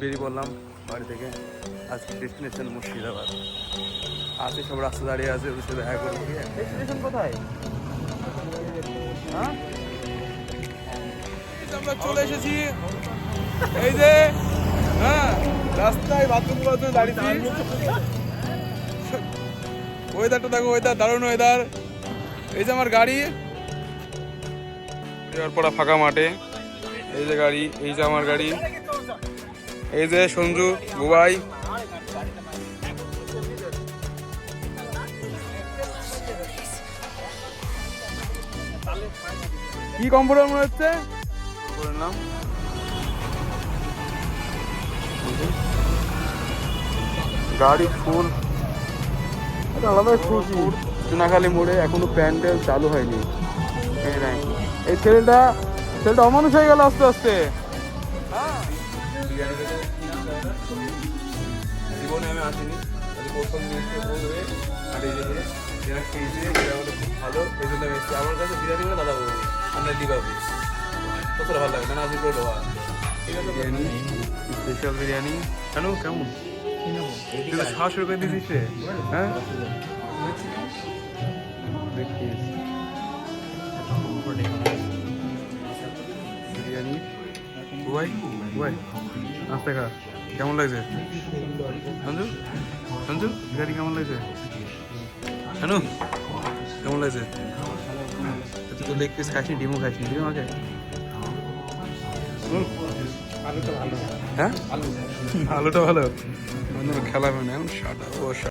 বেরিয়ে পড়লাম বাড়ি থেকে। আজকে ডেস্টিনেশন মুর্শিদাবাদ। আছে সব রাস্তা দাঁড়িয়ে আছে ওদের সাথে দেখা করব। ডেস্টিনেশন কোথায়? হ্যাঁ? আমরা চলে এসেছি। এই যে হ্যাঁ রাস্তায় বাথরুম জন্য দাঁড়িয়েছি। ওয়েদারটা দেখো ওয়েদার দারুণ ওয়েদার এই যে আমার গাড়ি। এবার পড়া ফাঁকা মাঠে। এই যে গাড়ি এই যে আমার গাড়ি। এই যে সঞ্জু বুবাই। কি কম্পিউটার মনে হচ্ছে? নাম? গাড়ি ফুল। আলাদা খুশি চুনাখালি মোড়ে এখনও প্যান্ডেল চালু হয়নি। এই নাই। এই ছেলেটা ছেলেটা অমানুষ হয়ে গেল আস্তে আস্তে। জীবনে আমি আসিনি। প্রথম এসে বলবে আর এই যে এরা খেয়েছে এরা বলে খুব ভালো এই জন্য আমি এসেছি। আমার কাছে বিরিয়ানি করে দাদা বলবে না দিবাবি কতটা ভালো লাগে না নাজির করে দেওয়া বিরিয়ানি স্পেশাল বিরিয়ানি। কেন কেমন? তুই তো করে দিয়েছিস রে হ্যাঁ? বুবাই বুবাই আস্তে খা, কেমন লাগছে? সঞ্জু সঞ্জু বিরিয়ানি কেমন লাগছে? কেন কেমন লাগছে? তুই তো লেগ পিস খাসনি, ডিমও খাসনি, ডিম আমাকে? হ্যাঁ? আলুটা ভালো। খেলা মানে এখন সাদা ও